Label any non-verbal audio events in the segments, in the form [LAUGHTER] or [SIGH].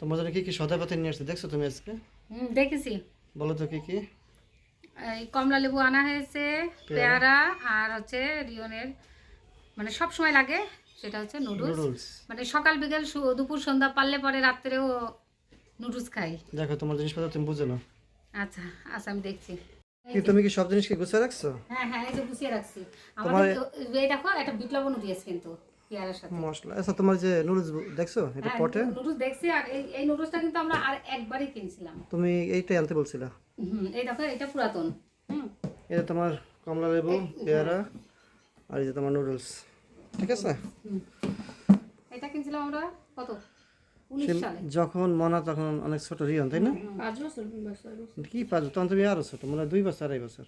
তোমার জন্য কি কি? সদা পাতি নিয়ে আসছে দেখছ তুমি আজকে? হুম দেখেছি। বলো তো কি কি? এই কমলা লেবু আনা হয়েছে পেয়ারা। আর হচ্ছে রিয়নের মানে সব সময় লাগে সেটা হচ্ছে নুডলস। মানে সকাল বিকেল দুপুর সন্ধ্যা পারলে পরে রাত্রেও নুডলস খাই। দেখো তোমার জিনিসপত্র তুমি বুঝো না। আচ্ছা আচ্ছা আমি দেখছি। কি তুমি কি সব জিনিস কি গুছিয়ে রাখছো? হ্যাঁ হ্যাঁ এই যে গুছিয়ে রাখছি। আমাদের এই দেখো একটা বিপ্লবনও দিয়েছে কিন্তু। পেয়ারার সাথে। মশলা। আচ্ছা তোমার যে নুডলস দেখছ? এটা হ্যাঁ পটে? নুডলস দেখছি। আর এই এই নুডলসটা কিন্তু আমরা আর একবারই কিনছিলাম। তুমি এইটাই আনতে বলছিলা? হুম এই দেখো এটা পুরাতন। হুম। এটা তোমার কমলা লেবু পেয়ারা আর এই যে তোমার নুডলস ঠিক আছে? এটা কিনছিলাম আমরা কত? যখন মনা তখন অনেক ছোট রিয়ন তাই না? কি পাঁচ তখন তুমি আরও ছোট মনে হয় দুই বছর আড়াই বছর।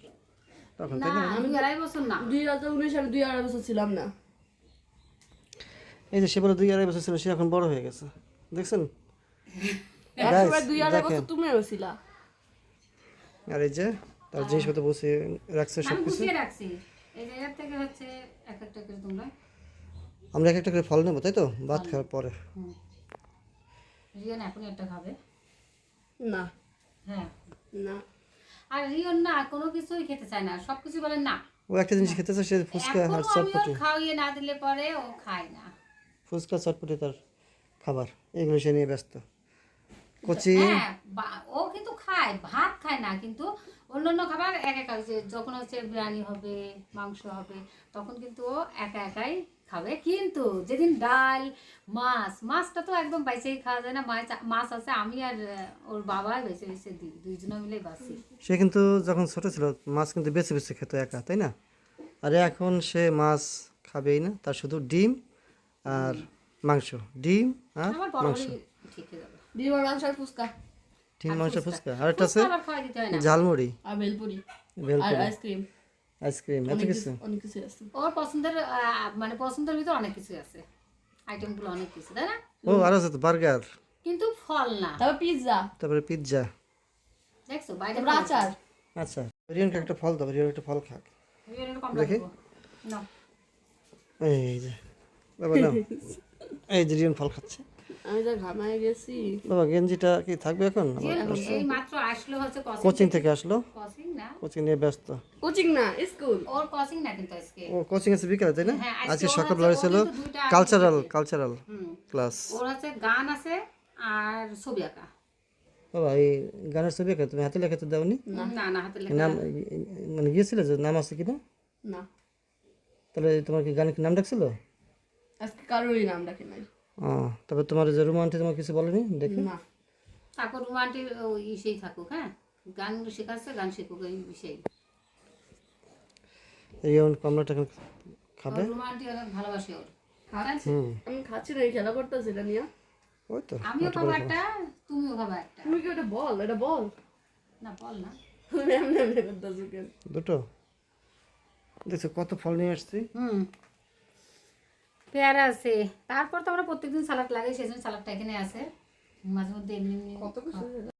তখন তাই না? দুই আড়াই বছর না। দুই হাজার উনিশ সালে দুই আড়াই বছর ছিলাম না। এই যে সে বলে দুই আড়াই বছর ছিল সে এখন বড় হয়ে গেছে। দেখছেন? [LAUGHS] আর এই যে তার জিনিসপত্র বসে রাখছে সব কিছু গুছিয়ে রাখছি। এই জায়গা থেকে হচ্ছে এক একটা করে তোমরা। আমরা এক একটা করে ফল নেব তাই তো? ভাত খাওয়ার পরে। রিয়ন এখন একটা খাবে। না। হ্যাঁ। না। আর রিয়ন না কোনো কিছুই খেতে চায় না। সব কিছু বলে না। ও একটা জিনিস খেতেছে সে ফুচকা আর চটপটি। খাওয়িয়ে না দিলে পরে ও খায় না। ফুচকা চটপটি তার খাবার। এগুলো সে নিয়ে ব্যস্ত। কচি হ্যাঁ ও কিন্তু খায় ভাত খায় না কিন্তু অন্যান্য খাবার এক একা যখন হচ্ছে বিরিয়ানি হবে মাংস হবে তখন কিন্তু ও একা একাই খাবে। কিন্তু যেদিন ডাল মাছ মাছটা তো একদম বাইসেই খাওয়া যায় না। মাছ মাছ আছে আমি আর ওর বাবা বেছে বেছে দিই। দুইজনে মিলে বাসি। সে কিন্তু যখন ছোট ছিল মাছ কিন্তু বেছে বেছে খেত একা তাই না? আর এখন সে মাছ খাবেই না তার শুধু ডিম আর মাংস ডিম আর যাবে। ডিম আর মাংস আর ফুচকা। ডিম মাংস ফুচকা। আর একটা আছে হয় ঝালমুড়ি। আর ভেলপুরি আর আইসক্রিম। আইসক্রিম এত কিছু অনেক কিছু আছে। ওর পছন্দের মানে পছন্দের ভিতর অনেক কিছু আছে। আইটেমগুলো অনেক কিছু তাই না? ও আর আছে তো বার্গার। কিন্তু ফল না। তারপর পিৎজা। তারপরে পিৎজা। দেখছ? বাইরে আচার। আচ্ছা রিয়নকে একটা ফল দাও রিয়ন একটা ফল খাক। রিয়নের কম দেখি। না এই যে। বাবা নাও [LAUGHS] এই যে রিয়ন ফল খাচ্ছে। আমি যা ঘামায় গেছি। বাবা গেঞ্জিটা কি থাকবে এখন? এই মাত্র আসলো হচ্ছে কোচিং কোচিং থেকে। আসলো? কোচিং না। কোচিং নিয়ে ব্যস্ত। কোচিং না স্কুল ওর কোচিং না কিন্তু আজকে। ও কোচিং আছে বিকালে তাই না? হ্যাঁ, আজকে ওর ছিল কালচারাল কালচারাল ক্লাস ওর হচ্ছে গান আছে আর ছবি আঁকা। বাবা এই গানের ছবি তুমি হাতে লেখা তো দাওনি? না না হাতে লেখা। নাম মানে গিয়েছিলে যে নাম আছে কিনা না? তাহলে তোমার কি গানের নাম ডাকছিল? আজকে কারোরই নাম রাখে নাই। ও তবে তোমার যে রুমান্টি তোমার কিছু বলেনি? দেখি। না। ইসেই থাকুক হ্যাঁ? গানগুলো শেখাচ্ছে গান শিখুক এই বিষয়ে এই কমলাটা খাবে? রুমান্টি অনেক ভালোবাসে ওর। আমি খাচ্ছি না এই খেলা করতেছি এটা নিয়ে। ওই তো আমিও খাব একটা তুমিও খাব একটা। তুমি কি ওটা বল? এটা বল। না বল না। দুটো? দেখছ কত ফল নিয়ে আসছি? হুম। পেয়ারা আছে। তারপর তো আমরা প্রত্যেকদিন সালাড লাগাই সেজন্য সালাডটা এখানে আছে। মাঝে মধ্যে এমনি এমনি